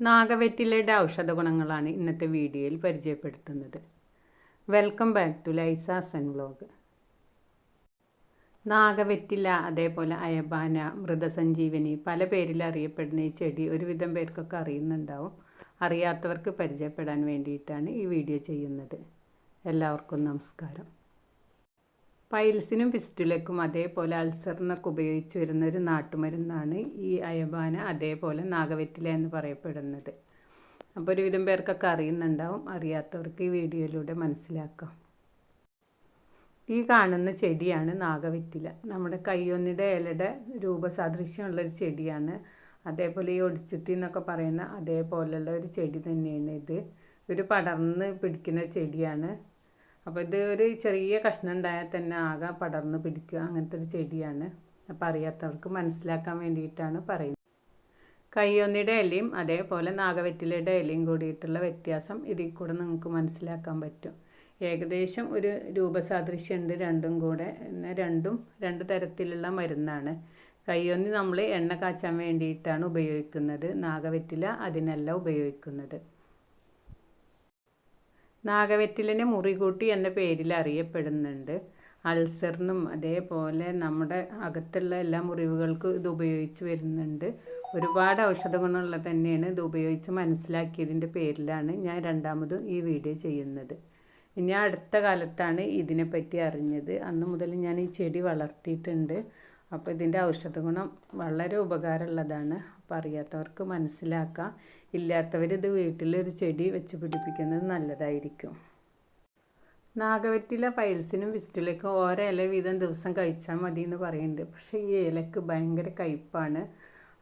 നാഗവെറ്റിലയുടെ ഔഷധ ഗുണങ്ങളാണ് ഇന്നത്തെ വീഡിയോയിൽ പരിചയപ്പെടുത്തുന്നത്. വെൽക്കം ബാക്ക് ടു ലൈസാസൻ വ്ലോഗ് നാഗവെറ്റില അതേപോലെ അയബാന മൃതസഞ്ജീവനി പല പേരിൽ അറിയപ്പെടുന്ന ഈ ചെടി ഒരുവിധം പേർക്കൊക്കെ അറിയുന്നുണ്ടാവും. അറിയാത്തവർക്ക് പരിചയപ്പെടാൻ വേണ്ടിയിട്ടാണ് ഈ വീഡിയോ ചെയ്യുന്നത്. എല്ലാവർക്കും നമസ്കാരം. പൈൽസിനും പിസ്റ്റുലക്കും അതേപോലെ അൾസറിനൊക്കെ ഉപയോഗിച്ച് വരുന്ന ഒരു നാട്ടുമരുന്നാണ് ഈ അയബാന അതേപോലെ നാഗവെറ്റില എന്ന് പറയപ്പെടുന്നത്. അപ്പോൾ ഒരുവിധം പേർക്കൊക്കെ അറിയുന്നുണ്ടാവും. അറിയാത്തവർക്ക് ഈ വീഡിയോയിലൂടെ മനസ്സിലാക്കാം. ഈ കാണുന്ന ചെടിയാണ് നാഗവെറ്റില. നമ്മുടെ കയ്യൊന്നിയുടെ ഇലയുടെ രൂപസാദൃശ്യമുള്ളൊരു ചെടിയാണ്. അതേപോലെ ഈ ഒടിച്ചുത്തി എന്നൊക്കെ പറയുന്ന അതേപോലെയുള്ള ഒരു ചെടി തന്നെയാണ് ഇത്. ഒരു പടർന്ന് പിടിക്കുന്ന ചെടിയാണ്. അപ്പോൾ ഇത് ഒരു ചെറിയ കഷ്ണം ഉണ്ടായാൽ തന്നെ ആകെ പടർന്ന് പിടിക്കുക അങ്ങനത്തെ ഒരു ചെടിയാണ്. അപ്പോൾ അറിയാത്തവർക്ക് മനസ്സിലാക്കാൻ വേണ്ടിയിട്ടാണ് പറയുന്നത്. കയ്യൊന്നിയുടെ ഇലയും അതേപോലെ നാഗവെറ്റിലയുടെ ഇലയും കൂടിയിട്ടുള്ള വ്യത്യാസം ഇതിൽ കൂടെ നിങ്ങൾക്ക് മനസ്സിലാക്കാൻ പറ്റും. ഏകദേശം ഒരു രൂപസാദൃശ്യമുണ്ട് രണ്ടും കൂടെ. രണ്ടും രണ്ട് തരത്തിലുള്ള മരുന്നാണ്. കയ്യൊന്നി നമ്മൾ എണ്ണ കാച്ചാൻ വേണ്ടിയിട്ടാണ് ഉപയോഗിക്കുന്നത്. നാഗവെറ്റില അതിനല്ല ഉപയോഗിക്കുന്നത്. നാഗവെറ്റിലിനെ മുറികൂട്ടി എന്ന പേരിൽ അറിയപ്പെടുന്നുണ്ട്. അൾസറിനും അതേപോലെ നമ്മുടെ അകത്തുള്ള എല്ലാ മുറിവുകൾക്കും ഇത് ഉപയോഗിച്ച് വരുന്നുണ്ട്. ഒരുപാട് ഔഷധ ഗുണമുള്ള തന്നെയാണ് ഇത് ഉപയോഗിച്ച് മനസ്സിലാക്കിയതിന്റെ പേരിലാണ് ഞാൻ രണ്ടാമതും ഈ വീഡിയോ ചെയ്യുന്നത്. ഇനി അടുത്ത കാലത്താണ് ഇതിനെപ്പറ്റി അറിഞ്ഞത്. അന്ന് മുതൽ ഞാൻ ഈ ചെടി വളർത്തിയിട്ടുണ്ട്. അപ്പോൾ ഇതിന്റെ ഔഷധ ഗുണം വളരെ ഉപകാരമുള്ളതാണ്. അപ്പോൾ അറിയാത്തവർക്ക് മനസ്സിലാക്കാം. ഇല്ലാത്തവർ ഇത് വീട്ടിലൊരു ചെടി വെച്ച് പിടിപ്പിക്കുന്നത് നല്ലതായിരിക്കും. നാഗവറ്റില പൈൽസിനും വിസ്റ്റിലേക്കും ഓരോ ഇല വീതം ദിവസം കഴിച്ചാൽ മതി എന്ന് പറയുന്നുണ്ട്. പക്ഷേ ഈ ഇലക്ക് ഭയങ്കര കയ്പ്പാണ്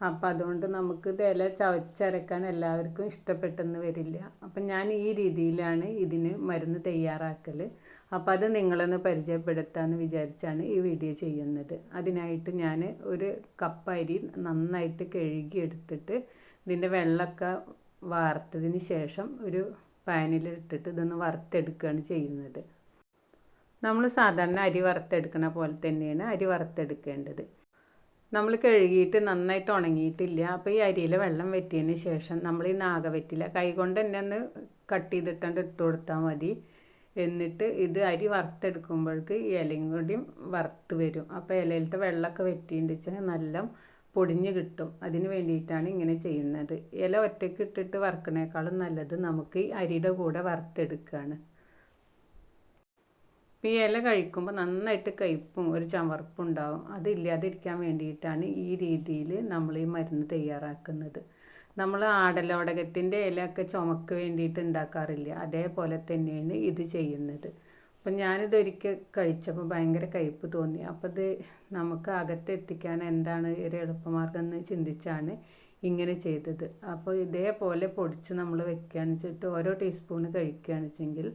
അപ്പോൾ അതുകൊണ്ട് നമുക്ക് ഇത് ഇല ചവച്ചരക്കാൻ എല്ലാവർക്കും ഇഷ്ടപ്പെട്ടെന്ന് വരില്ല. അപ്പം ഞാൻ ഈ രീതിയിലാണ് ഇതിന് മരുന്ന് തയ്യാറാക്കൽ അപ്പോൾ അത് നിങ്ങളൊന്ന് പരിചയപ്പെടുത്താമെന്ന് വിചാരിച്ചാണ് ഈ വീഡിയോ ചെയ്യുന്നത്. അതിനായിട്ട് ഞാൻ ഒരു കപ്പ് അരി നന്നായിട്ട് കഴുകി എടുത്തിട്ട് ഇതിന്റെ വെള്ളമൊക്കെ വാർത്തതിന് ശേഷം ഒരു പാനിലിട്ടിട്ട് ഇതൊന്ന് വറുത്തെടുക്കുകയാണ് ചെയ്യുന്നത്. നമ്മൾ സാധാരണ അരി വറുത്തെടുക്കുന്ന പോലെ തന്നെയാണ് അരി വറുത്തെടുക്കേണ്ടത്. നമ്മൾ കഴുകിയിട്ട് നന്നായിട്ട് ഉണങ്ങിയിട്ടില്ല. അപ്പോൾ ഈ അരിയിലെ വെള്ളം വറ്റിയതിന് ശേഷം നമ്മൾ ഈ നാഗവെറ്റില കൈ കൊണ്ട് തന്നെ ഒന്ന് കട്ട് ചെയ്തിട്ടുണ്ട് ഇട്ട് കൊടുത്താൽ മതി. എന്നിട്ട് ഇത് അരി വറുത്തെടുക്കുമ്പോഴേക്ക് ഇലയും കൂടിയും വറുത്ത് വരും. അപ്പോൾ ഇലയിലത്തെ വെള്ളമൊക്കെ വറ്റിയിട്ട് വെച്ചാൽ നല്ല പൊടിഞ്ഞ് കിട്ടും. അതിന് വേണ്ടിയിട്ടാണ് ഇങ്ങനെ ചെയ്യുന്നത്. ഇല ഒറ്റയ്ക്ക് ഇട്ടിട്ട് വറുക്കണേക്കാളും നല്ലത് നമുക്ക് അരിയുടെ കൂടെ വറുത്തെടുക്കുകയാണ് ഈ ഇല കഴിക്കുമ്പോൾ നന്നായിട്ട് കയ്പും ഒരു ചവർപ്പും ഉണ്ടാവും. അതില്ലാതിരിക്കാൻ വേണ്ടിയിട്ടാണ് ഈ രീതിയിൽ നമ്മൾ ഈ മരുന്ന് തയ്യാറാക്കുന്നത്. നമ്മൾ ആടലോടകത്തിന്റെ ഇലയൊക്കെ ചുമക്ക് വേണ്ടിയിട്ട് ഉണ്ടാക്കാറില്ല. അതേപോലെ തന്നെയാണ് ഇത് ചെയ്യുന്നത്. അപ്പം ഞാനിത് ഒരിക്കൽ കഴിച്ചപ്പോൾ ഭയങ്കര കയ്പ്പ് തോന്നി. അപ്പോൾ ഇത് നമുക്ക് അകത്തെത്തിക്കാൻ എന്താണ് ഒരു എളുപ്പമാർഗം എന്ന് ചിന്തിച്ചാണ് ഇങ്ങനെ ചെയ്തത്. അപ്പോൾ ഇതേപോലെ പൊടിച്ച് നമ്മൾ വെക്കുകയാണ് വെച്ചിട്ട് ഓരോ ടീസ്പൂണ് കഴിക്കുകയാണ് വെച്ചെങ്കിൽ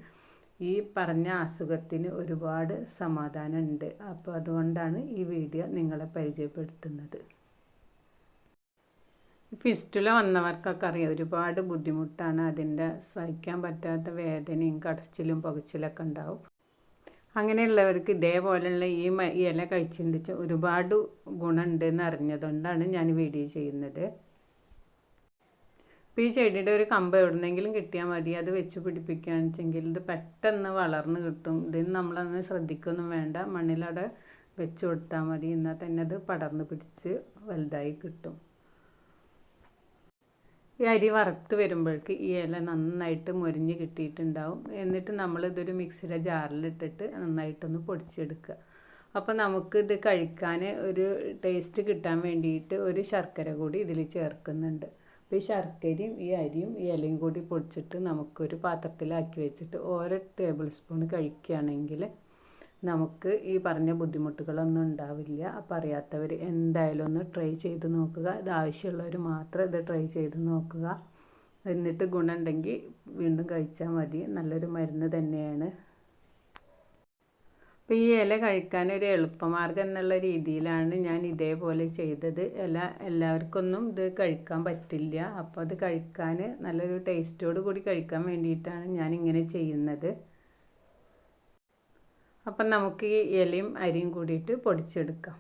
ഈ പറഞ്ഞ അസുഖത്തിന് ഒരുപാട് സമാധാനം ഉണ്ട് അപ്പോൾ അതുകൊണ്ടാണ് ഈ വീഡിയോ നിങ്ങളെ പരിചയപ്പെടുത്തുന്നത്. ഫിസ്റ്റുല വന്നവർക്കൊക്കെ അറിയാം ഒരുപാട് ബുദ്ധിമുട്ടാണ്. അതിന്റെ സഹിക്കാൻ പറ്റാത്ത വേദനയും കടച്ചിലും പുകച്ചിലൊക്കെ ഉണ്ടാവും. അങ്ങനെയുള്ളവർക്ക് ഇതേപോലെയുള്ള ഈ ഇല കഴിച്ചിട്ട് ഒരുപാട് ഗുണമുണ്ട് എന്ന് അറിഞ്ഞതുകൊണ്ടാണ് ഞാൻ വീഡിയോ ചെയ്യുന്നത്. ഇപ്പോൾ ഈ ചെടിയുടെ ഒരു കമ്പ് എവിടുന്നെങ്കിലും കിട്ടിയാൽ മതി. അത് വെച്ച് പിടിപ്പിക്കുകയാണെന്ന് വെച്ചെങ്കിൽ ഇത് പെട്ടെന്ന് വളർന്ന് കിട്ടും. ഇതിന് നമ്മളൊന്ന് ശ്രദ്ധിക്കൊന്നും വേണ്ട. മണ്ണിലവിടെ വെച്ച് കൊടുത്താൽ മതി. എന്നാൽ തന്നെ അത് പടർന്ന് പിടിച്ച് വലുതായി കിട്ടും. ഈ അരി വറുത്ത് വരുമ്പോഴേക്ക് ഈ ഇല നന്നായിട്ട് മുരിഞ്ഞ് കിട്ടിയിട്ടുണ്ടാവും. എന്നിട്ട് നമ്മൾ ഇതൊരു മിക്സിയുടെ ജാറിലിട്ടിട്ട് നന്നായിട്ടൊന്ന് പൊടിച്ചെടുക്കുക. അപ്പോൾ നമുക്ക് ഇത് കഴിക്കാൻ ഒരു ടേസ്റ്റ് കിട്ടാൻ വേണ്ടിയിട്ട് ഒരു ശർക്കര കൂടി ഇതിൽ ചേർക്കുന്നുണ്ട്. അപ്പോൾ ഈ ശർക്കരയും ഈ അരിയും ഈ ഇലയും കൂടി പൊടിച്ചിട്ട് നമുക്കൊരു പാത്രത്തിലാക്കി വെച്ചിട്ട് ഓരോ ടേബിൾ സ്പൂൺ കഴിക്കുകയാണെങ്കിൽ നമുക്ക് ഈ പറഞ്ഞ ബുദ്ധിമുട്ടുകളൊന്നും ഉണ്ടാവില്ല. അപ്പോൾ അറിയാത്തവർ എന്തായാലും ഒന്ന് ട്രൈ ചെയ്ത് നോക്കുക. ഇത് ആവശ്യമുള്ളവർ മാത്രം ഇത് ട്രൈ ചെയ്ത് നോക്കുക. എന്നിട്ട് ഗുണമുണ്ടെങ്കിൽ വീണ്ടും കഴിച്ചാൽ മതി. നല്ലൊരു മരുന്ന് തന്നെയാണ്. അപ്പോൾ ഈ ഇല കഴിക്കാൻ ഒരു എളുപ്പമാർഗം എന്നുള്ള രീതിയിലാണ് ഞാൻ ഇതേപോലെ ചെയ്തത്. ഇല എല്ലാവർക്കൊന്നും ഇത് കഴിക്കാൻ പറ്റില്ല. അപ്പോൾ അത് കഴിക്കാൻ നല്ലൊരു ടേസ്റ്റോട് കൂടി കഴിക്കാൻ വേണ്ടിയിട്ടാണ് ഞാൻ ഇങ്ങനെ ചെയ്യുന്നത്. അപ്പം നമുക്ക് ഈ ഇലയും അരിയും കൂടിയിട്ട് പൊടിച്ചെടുക്കാം.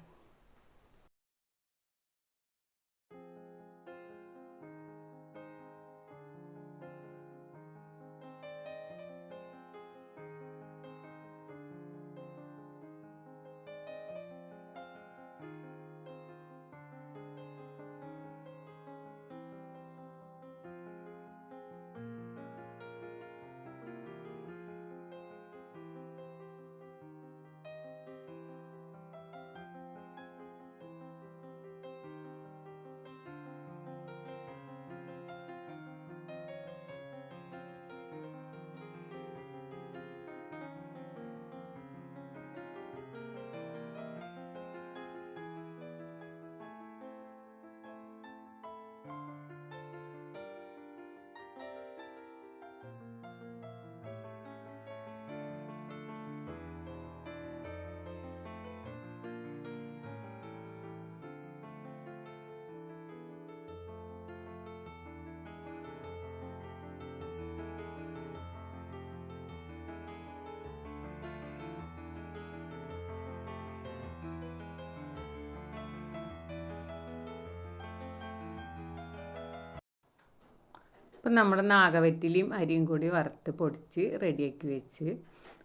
അപ്പം നമ്മുടെ നാഗവറ്റിലിയും അരിയും കൂടി വറുത്ത് പൊടിച്ച് റെഡിയാക്കി വെച്ച്.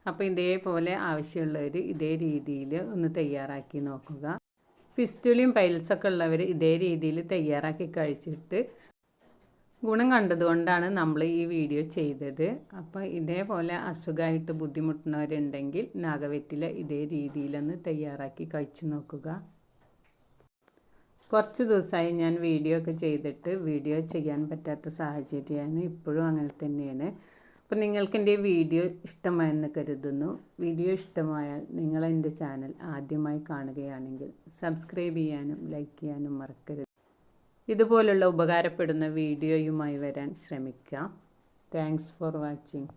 അപ്പോൾ ഇതേപോലെ ആവശ്യമുള്ളവർ ഇതേ രീതിയിൽ ഒന്ന് തയ്യാറാക്കി നോക്കുക. ഫിസ്റ്റുലിയും പൈൽസൊക്കെ ഉള്ളവർ ഇതേ രീതിയിൽ തയ്യാറാക്കി കഴിച്ചിട്ട് ഗുണം കണ്ടതുകൊണ്ടാണ് നമ്മൾ ഈ വീഡിയോ ചെയ്തത്. അപ്പോൾ ഇതേപോലെ അസുഖമായിട്ട് ബുദ്ധിമുട്ടുന്നവരുണ്ടെങ്കിൽ നാഗവെറ്റില ഇതേ രീതിയിലൊന്ന് തയ്യാറാക്കി കഴിച്ചു നോക്കുക. കുറച്ച് ദിവസമായി ഞാൻ വീഡിയോ ഒക്കെ ചെയ്തിട്ട് വീഡിയോ ചെയ്യാൻ പറ്റാത്ത സാഹചര്യമാണ്. ഇപ്പോഴും അങ്ങനെ തന്നെയാണ്. അപ്പോൾ നിങ്ങൾക്ക് എന്റെ വീഡിയോ ഇഷ്ടമായെന്ന് കരുതുന്നു. വീഡിയോ ഇഷ്ടമായാൽ നിങ്ങൾ എന്റെ ചാനൽ ആദ്യമായി കാണുകയാണെങ്കിൽ സബ്സ്ക്രൈബ് ചെയ്യാനും ലൈക്ക് ചെയ്യാനും മറക്കരുത്. ഇതുപോലുള്ള ഉപകാരപ്പെടുന്ന വീഡിയോയുമായി വരാൻ ശ്രമിക്കാം. Thanks for watching.